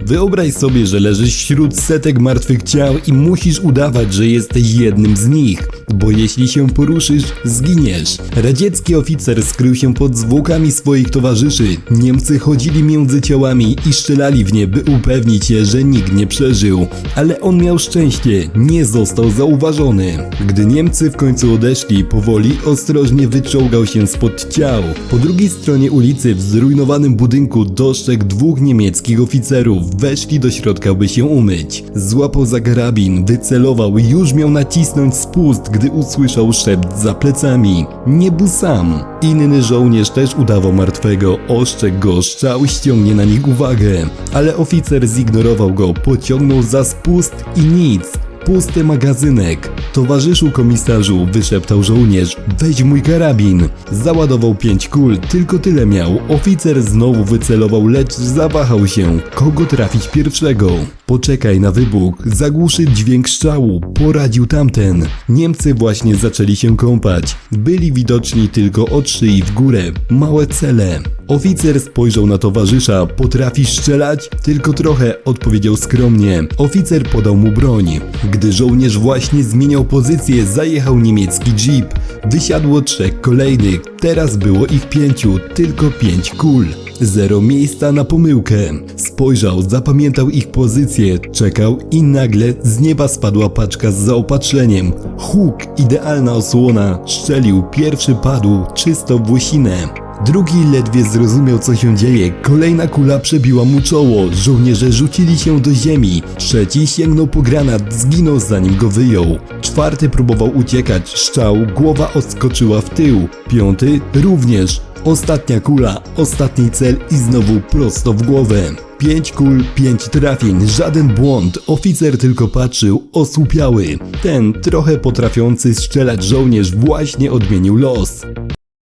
Wyobraź sobie, że leżysz wśród setek martwych ciał i musisz udawać, że jesteś jednym z nich, bo jeśli się poruszysz, zginiesz. Radziecki oficer skrył się pod zwłokami swoich towarzyszy. Niemcy chodzili między ciałami i strzelali w nie, by upewnić się, że nikt nie przeżył. Ale on miał szczęście, nie został zauważony. Gdy Niemcy w końcu odeszli, powoli, ostrożnie wyczołgał się spod ciał. Po drugiej stronie ulicy, w zrujnowanym budynku, dostrzegł dwóch niemieckich oficerów. Weszli do środka, by się umyć. Złapał za karabin, wycelował i już miał nacisnąć spust, gdy usłyszał szept za plecami. Nie był sam. Inny żołnierz też udawał martwego, ostrzegł go, strzał ściągnie na nich uwagę. Ale oficer zignorował go, pociągnął za spust i nic. Pusty magazynek. Towarzyszu komisarzu, wyszeptał żołnierz, weź mój karabin. Załadował pięć kul, tylko tyle miał. Oficer znowu wycelował, lecz zawahał się. Kogo trafić pierwszego? Poczekaj na wybuch, zagłuszy dźwięk strzału, poradził tamten. Niemcy właśnie zaczęli się kąpać. Byli widoczni tylko od szyi w górę, małe cele. Oficer spojrzał na towarzysza, potrafisz strzelać? Tylko trochę, odpowiedział skromnie. Oficer podał mu broń. Gdy żołnierz właśnie zmieniał pozycję, zajechał niemiecki jeep. Wysiadło trzech kolejnych, teraz było ich pięciu, tylko pięć kul. Zero miejsca na pomyłkę. Spojrzał, zapamiętał ich pozycję, czekał i nagle z nieba spadła paczka z zaopatrzeniem. Huk, idealna osłona, strzelił, pierwszy padł, czysto w łysinę. Drugi ledwie zrozumiał co się dzieje, kolejna kula przebiła mu czoło, żołnierze rzucili się do ziemi, trzeci sięgnął po granat, zginął zanim go wyjął. Czwarty próbował uciekać, szczał, głowa odskoczyła w tył, piąty również. Ostatnia kula, ostatni cel i znowu prosto w głowę. Pięć kul, pięć trafień, żaden błąd, oficer tylko patrzył, osłupiały. Ten trochę potrafiący strzelać żołnierz właśnie odmienił los.